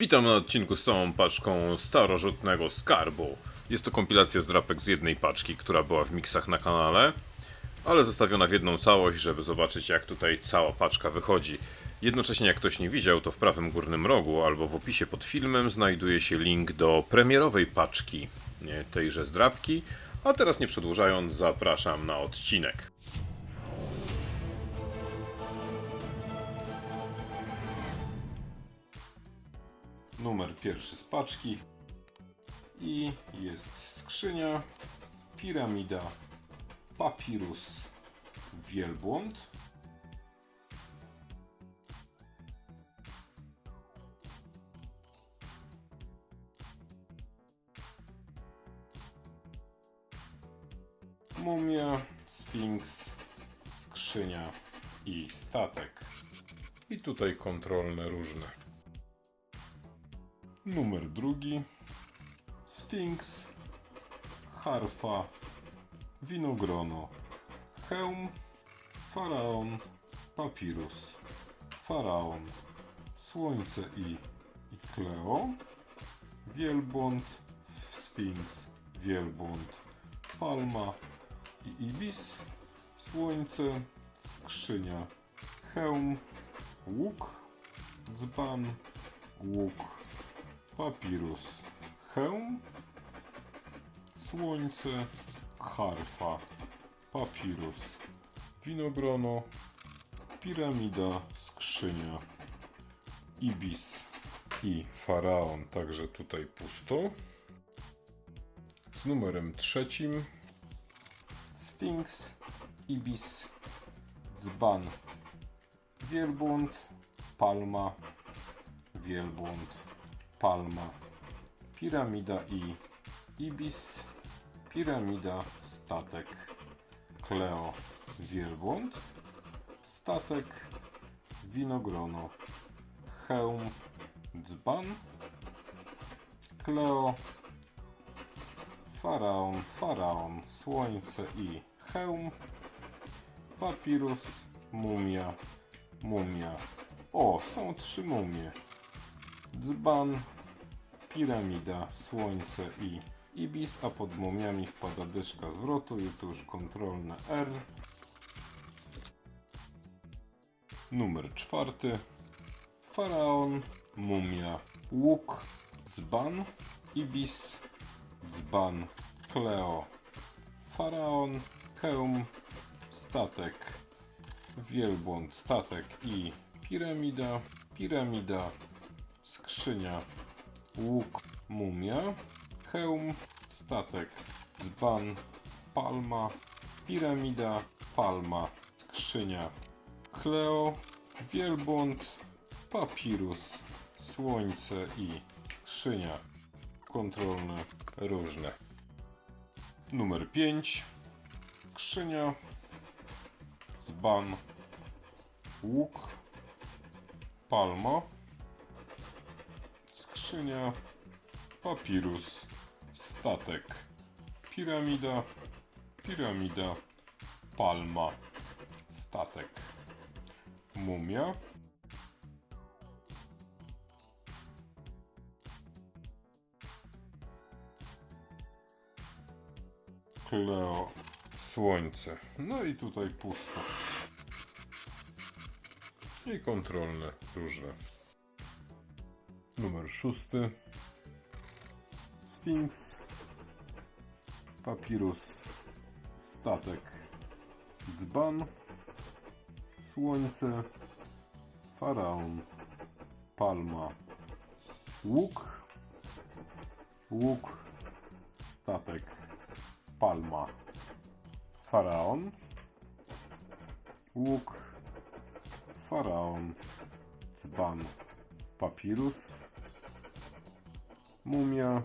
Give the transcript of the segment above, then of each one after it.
Witam na odcinku z całą paczką starożytnego skarbu. Jest to kompilacja zdrapek z jednej paczki, która była w miksach na kanale, ale zestawiona w jedną całość, żeby zobaczyć jak tutaj cała paczka wychodzi. Jednocześnie jak ktoś nie widział, to w prawym górnym rogu albo w opisie pod filmem znajduje się link do premierowej paczki tejże zdrapki. A teraz nie przedłużając, zapraszam na odcinek. Numer pierwszy z paczki i jest skrzynia, piramida, papirus, wielbłąd. Mumia, sfinks, skrzynia i statek. I tutaj kontrolne różne. Numer drugi. Sphinx. Harfa. Winogrono. Hełm. Faraon. Papirus. Faraon. Słońce i, i Kleo. Wielbłąd. Sphinx. Wielbłąd. Palma i Ibis. Słońce. Skrzynia. Hełm. Łuk. Dzban. Łuk papirus, hełm, słońce, harfa, papirus, winogrono, piramida, skrzynia, ibis i faraon, także tutaj pusto. Z numerem trzecim. Sphinx, ibis, dzban, wielbłąd, palma, wielbłąd, palma, piramida i ibis, piramida, statek, kleo, wielbłąd, statek, winogrono, hełm, dzban, kleo, faraon, faraon, słońce i hełm, papirus, mumia, mumia. O, są trzy mumie dzban, piramida, słońce i ibis, a pod mumiami wpada dyszka zwrotu i tu już kontrolne R. Numer czwarty. Faraon, mumia, łuk, dzban, ibis, dzban, kleo, faraon, hełm, statek, wielbłąd, statek i piramida, piramida, skrzynia, łuk, mumia, hełm, statek, dzban, palma, piramida, palma, skrzynia, kleo, wielbłąd, papirus, słońce i skrzynia. Kontrolne różne. Numer 5. Skrzynia, dzban, łuk, palma, skrzynia, papirus, statek, piramida, piramida, palma, statek, mumia, Kleo, słońce. No i tutaj pusto. I kontrolne różne. Numer szósty. Sphinx. Papirus. Statek. Dzban. Słońce. Faraon. Palma. Łuk. Łuk. Statek. Palma. Faraon. Łuk. Faraon. Dzban. Papirus. Mumia.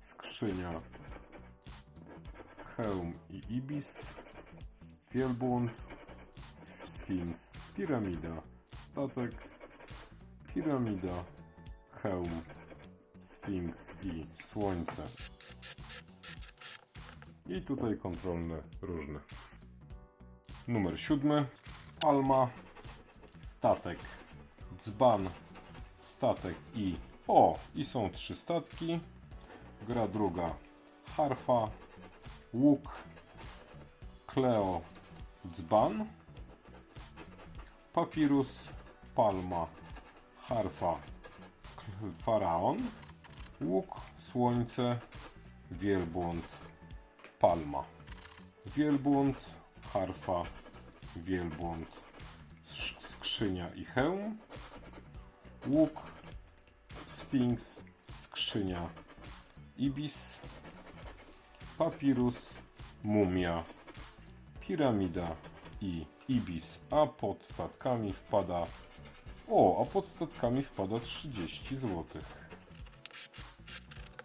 Skrzynia. Hełm i ibis. Wielbłąd. Sfinks. Piramida. Statek. Piramida. Hełm. Sfinks i słońce. I tutaj kontrolne różne. Numer siódmy. Palma. Statek. Dzban. statek i... O! I są trzy statki. Gra druga. Harfa, łuk, Kleo, dzban, papirus, palma, harfa, faraon, łuk, słońce, wielbłąd, palma. Wielbłąd, harfa, wielbłąd, sk- skrzynia i hełm, łuk, sfinks, skrzynia, ibis, papirus, mumia, piramida i ibis, a pod statkami wpada o, a pod statkami wpada 30 zł.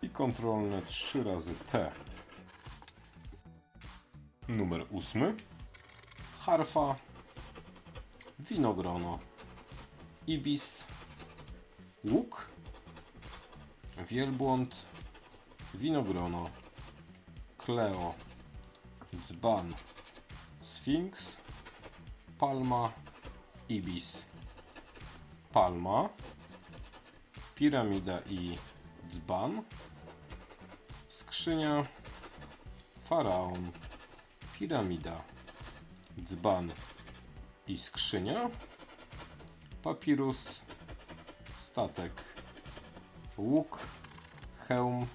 I kontrolne 3 razy T. Numer 8. Harfa, winogrono, ibis, łuk, wielbłąd, winogrono, kleo, dzban, sfinks, palma, ibis, palma, piramida i dzban, skrzynia, faraon, piramida, dzban i skrzynia, papirus, statek, łuk, hełm,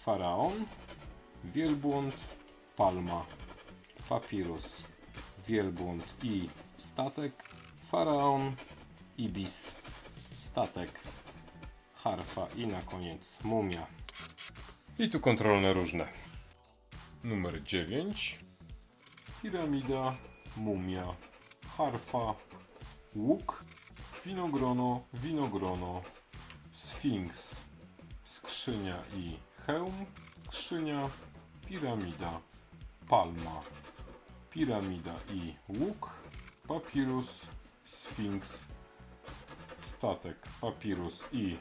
faraon, wielbłąd, palma, papirus, wielbłąd i statek, faraon, ibis, statek, harfa i na koniec mumia. I tu kontrolne różne. Numer 9. Piramida, mumia, harfa, łuk, winogrono, winogrono, sfinks, skrzynia i hełm, skrzynia, piramida, palma, piramida i łuk, papirus, sfinks, statek, papirus i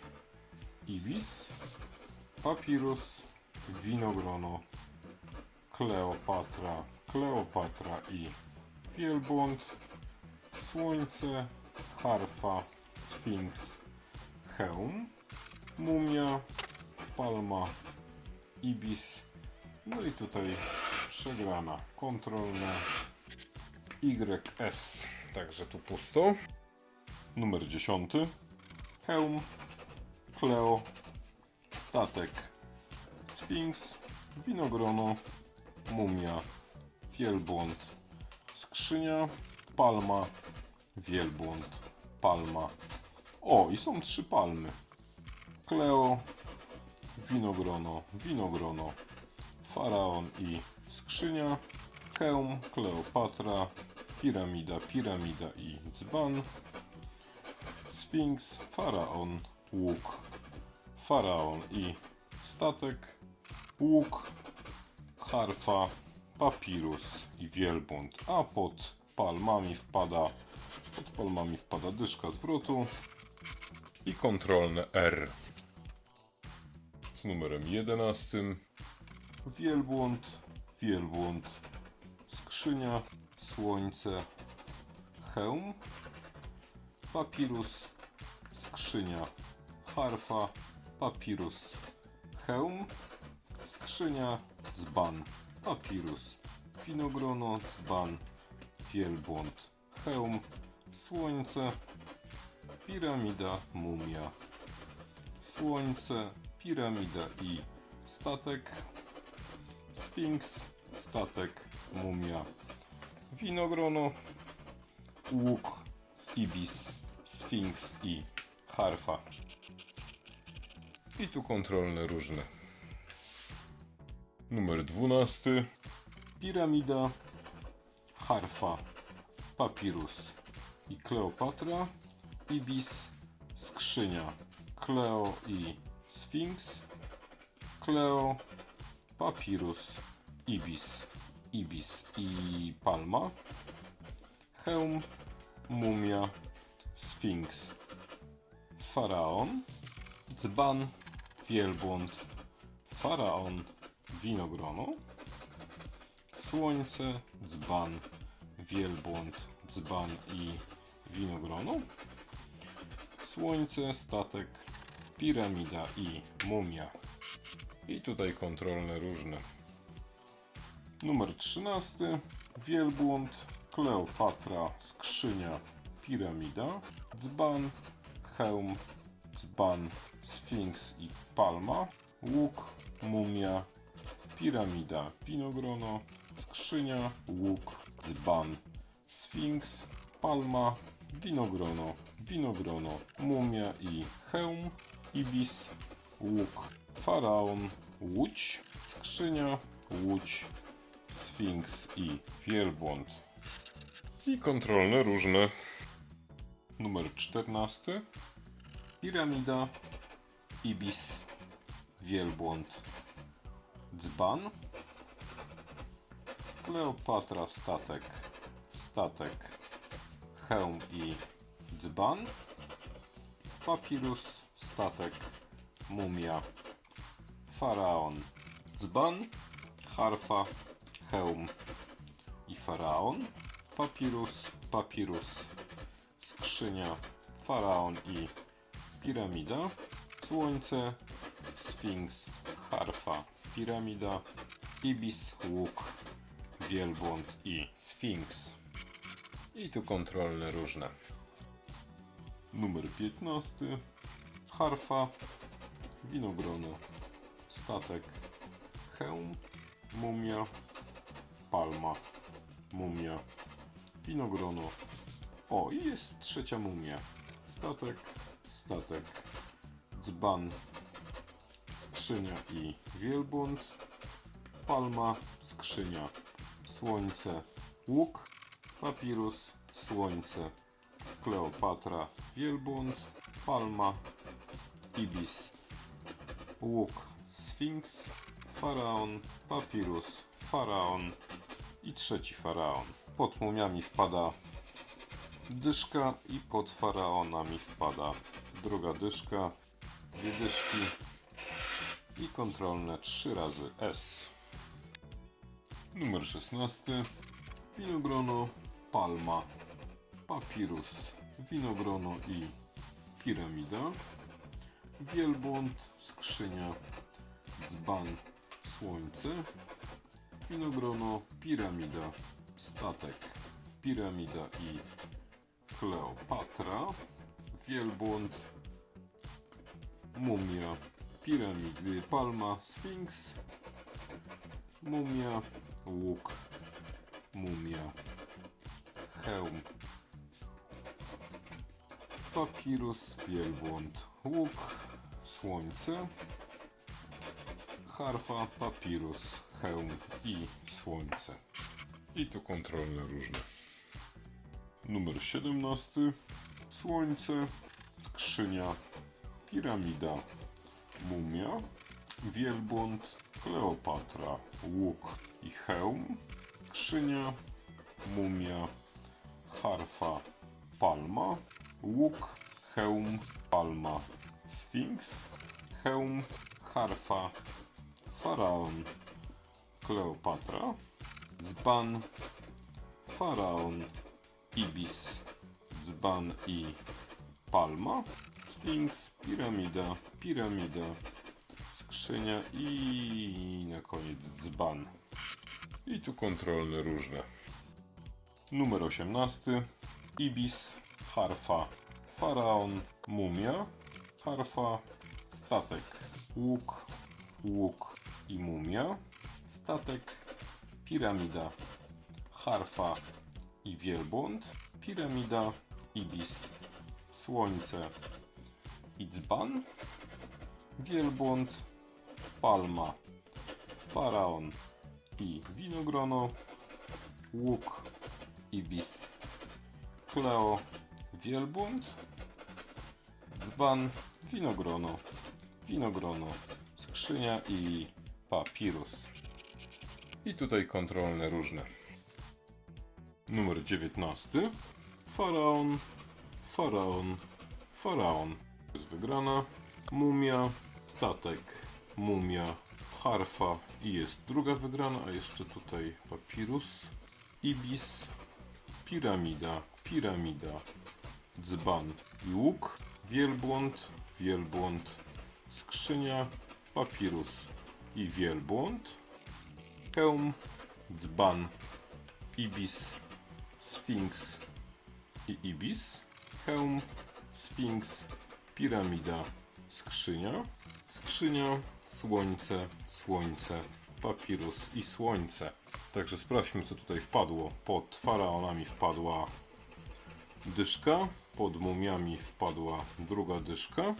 ibis, papirus, winogrono, Kleopatra, Kleopatra i wielbłąd, słońce, harfa, sfinks, hełm, mumia, palma, ibis, no i tutaj przegrana. Kontrolna YS, także tu pusto. Numer 10. Hełm, Kleo, statek, Sfinks, winogrono, mumia, wielbłąd, skrzynia, palma, wielbłąd, palma. O, i są trzy palmy. Kleo, winogrono, winogrono, faraon i skrzynia, hełm, Kleopatra, piramida, piramida i dzban, sfinks, faraon, łuk, faraon i statek, łuk, harfa, papirus i wielbłąd, a pod palmami wpada pod palmami wpada dyszka zwrotu i kontrolne R z numerem 11 wielbłąd, wielbłąd, skrzynia, słońce, hełm, papirus, skrzynia, harfa, papirus, hełm, skrzynia, dzban, papirus, winogrono, dzban, wielbłąd, hełm, słońce, piramida, mumia, słońce, piramida i statek, sfinks, statek, mumia, winogrono, łuk, ibis, sfinks i harfa. I tu kontrolne różne. Numer 12. Piramida, harfa, papirus i Kleopatra, ibis, skrzynia, Kleo i sfinks, Kleo, papirus, ibis, ibis i palma, hełm, mumia, sfinks, faraon, dzban, wielbłąd, faraon, winogrono, słońce, dzban, wielbłąd, dzban i winogrono, słońce, statek, piramida i mumia. I tutaj kontrolne różne. Numer 13. Wielbłąd, Kleopatra, skrzynia, piramida, dzban, hełm, dzban, sfinks i palma, łuk, mumia, piramida, winogrono, skrzynia, łuk, dzban, sfinks, palma, winogrono, winogrono, mumia i hełm, ibis, łuk, faraon, łódź, skrzynia, łódź, sfinks i wielbłąd. I kontrolne różne. Numer 14. Piramida, ibis, wielbłąd, dzban, Kleopatra statek, statek, hełm i dzban, papirus, statek, mumia, faraon, dzban, harfa, hełm i faraon, papirus, papirus, skrzynia, faraon i piramida, słońce, sfinks, harfa, piramida, ibis, łuk, wielbłąd i sfinks. I tu kontrolne różne. Numer 15. Harfa, winogrono, statek, hełm, mumia, palma, mumia, winogrono. O, i jest trzecia mumia. Statek, statek, dzban, skrzynia i wielbłąd, palma, skrzynia, słońce, łuk, papirus, słońce, Kleopatra, wielbłąd, palma, ibis, łuk, sfinks, faraon, papirus, faraon i trzeci faraon. Pod mumiami wpada dyszka i pod faraonami wpada druga dyszka, dwie dyszki i kontrolne 3 razy S. Numer 16. Winogrono, palma, papirus, winogrono i piramida. Wielbłąd, skrzynia, dzban, słońce. Winogrono, piramida, statek, piramida i Kleopatra. Wielbłąd, mumia, piramidy, palma, sfinks, mumia, łuk, mumia, hełm, papirus, wielbłąd, łuk, słońce, harfa, papirus, hełm i słońce. I tu kontrolne różne. Numer 17. Słońce, skrzynia, piramida, mumia, wielbłąd, Kleopatra, łuk i hełm, skrzynia, mumia, harfa, palma, łuk, hełm, palma, sfinks, hełm, harfa, faraon, Kleopatra, dzban, faraon, ibis, dzban i palma, sfinks, piramida, piramida, skrzynia i na koniec dzban. I tu kontrolne różne. Numer 18. Ibis, harfa, faraon, mumia, harfa, statek, łuk, łuk i mumia, statek, piramida, harfa i wielbłąd, piramida, ibis, słońce i dzban, wielbłąd, palma, faraon i winogrono, łuk, ibis, kleo, wielbłąd, dzban, winogrono, winogrono, skrzynia i papirus. I tutaj kontrolne różne. Numer 19. Faraon, faraon, faraon. Jest wygrana. Mumia, statek, mumia, harfa. I jest druga wygrana, a jeszcze tutaj papirus, ibis, piramida, piramida, dzban i łuk, wielbłąd, wielbłąd, skrzynia, papirus i wielbłąd, hełm, dzban, ibis, sfinks i ibis, hełm, sfinks, piramida, skrzynia, skrzynia, słońce, słońce, papirus i słońce. Także sprawdźmy co tutaj wpadło. Pod faraonami wpadła dyszka, pod mumiami wpadła druga dyszka,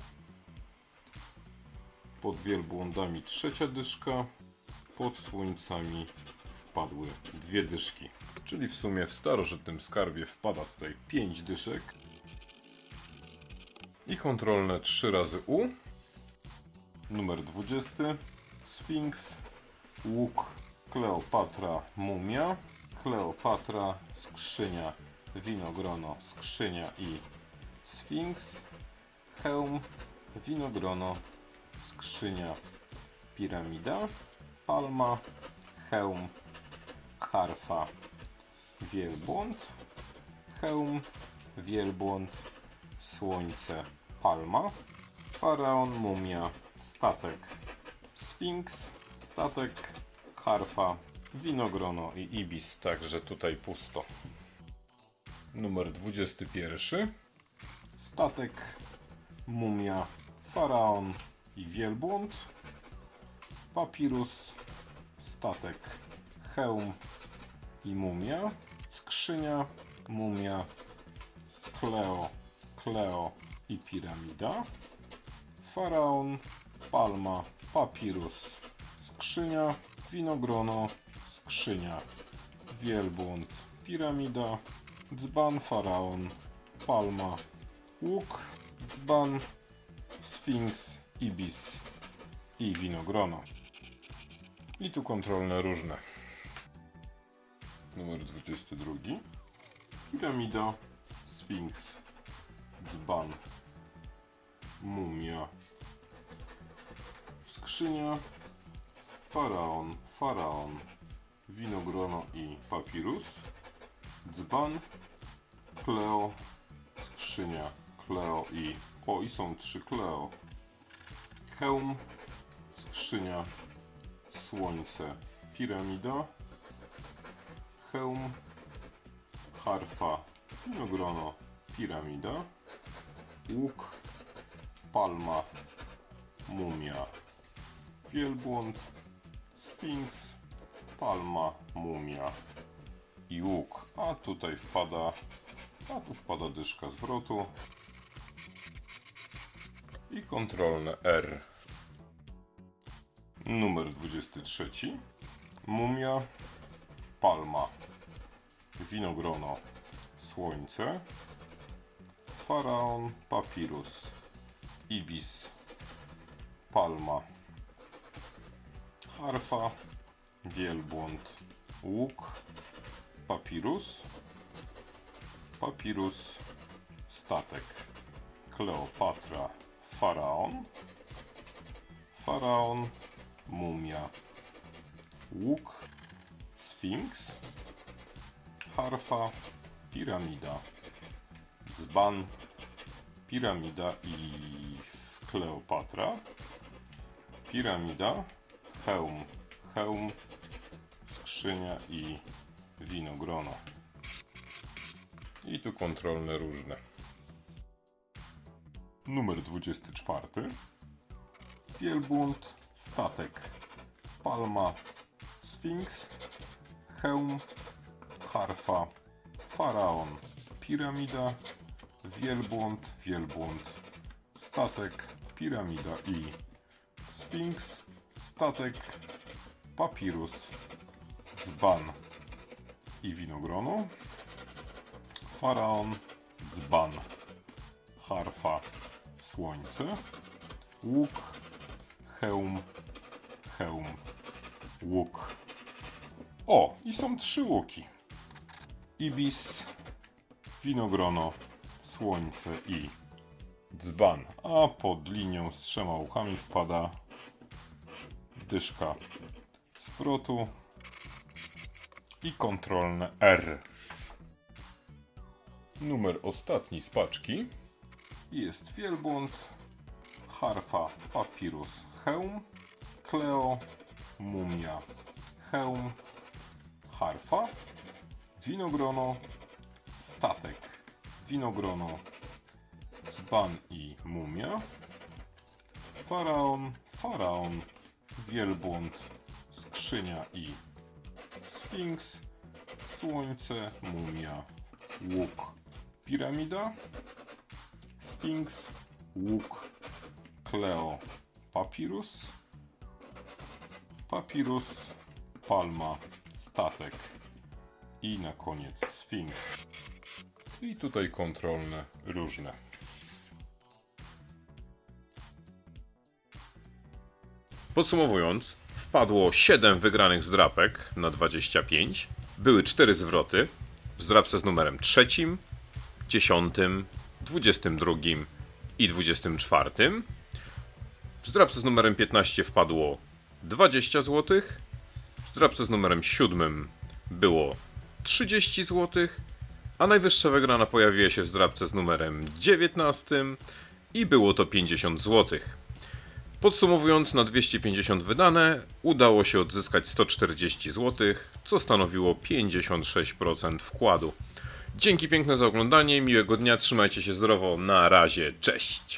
pod wielbłądami trzecia dyszka, pod słońcami wpadły dwie dyszki. Czyli w sumie w starożytnym skarbie wpada tutaj pięć dyszek i kontrolne trzy razy U. Numer 20. Sfinks, łuk, Kleopatra, mumia, Kleopatra, skrzynia, winogrono, skrzynia i Sfinks, hełm, winogrono, skrzynia, piramida, palma, hełm, harfa, wielbłąd, hełm, wielbłąd, słońce, palma, faraon, mumia, statek, sfinks, statek, harfa, winogrono i ibis, także tutaj pusto. Numer 21. Statek, mumia, faraon i wielbłąd, papirus, statek, hełm i mumia, skrzynia, mumia, Kleo, Kleo i piramida, faraon, palma, papirus, skrzynia, winogrono, skrzynia, wielbłąd, piramida, dzban, faraon, palma, łuk, dzban, sfinks, ibis i winogrono. I tu kontrolne różne. Numer 22. Piramida, Sfinks, dzban, mumia, skrzynia, faraon, faraon, winogrono i papirus, dzban, Kleo, skrzynia, Kleo i... O, i są trzy Kleo. Hełm, skrzynia, słońce, piramida, hełm, harfa, winogrono, piramida, łuk, palma, mumia, wielbłąd, sfinks, palma, mumia i łuk. A tutaj wpada, a tu wpada dyszka zwrotu i kontrolne R. Numer 23. Mumia, palma, winogrono, słońce, faraon, papirus, ibis, palma, harfa, wielbłąd, łuk, papirus, papirus, statek, Kleopatra, faraon, faraon, mumia, łuk, sfinks, harfa, piramida, dzban, piramida i Kleopatra, piramida, hełm, hełm, skrzynia i winogrono. I tu kontrolne różne. Numer 24. Wielbłąd, statek, palma, sfinks, hełm, harfa, faraon, piramida, wielbłąd, wielbłąd, statek, piramida i sfinks, statek, papirus, dzban i winogrono, faraon, dzban, harfa, słońce, łuk, hełm, hełm, łuk. O, i są trzy łuki. Ibis, winogrono, słońce i dzban. A pod linią z trzema łukami wpada dyszka zwrotu i kontrolne R. Numer ostatni z paczki. Jest wielbłąd, harfa, papirus, hełm, kleo, mumia, hełm, harfa, winogrono, statek, winogrono, dzban i mumia, faraon, faraon, wielbłąd, skrzynia i sfinks, słońce, mumia, łuk, piramida, sfinks, łuk, kleo, papirus, papirus, palma, statek i na koniec sfinks. I tutaj kontrolne różne. Podsumowując, wpadło 7 wygranych zdrapek na 25. Były 4 zwroty w zdrapce z numerem 3, 10, 22 i 24. W zdrapce z numerem 15 wpadło 20 zł. W zdrapce z numerem 7 było 30 zł. A najwyższa wygrana pojawiła się w zdrapce z numerem 19 i było to 50 złotych. Podsumowując, na 250 wydane udało się odzyskać 140 zł, co stanowiło 56% wkładu. Dzięki piękne za oglądanie, miłego dnia, trzymajcie się zdrowo, na razie, cześć!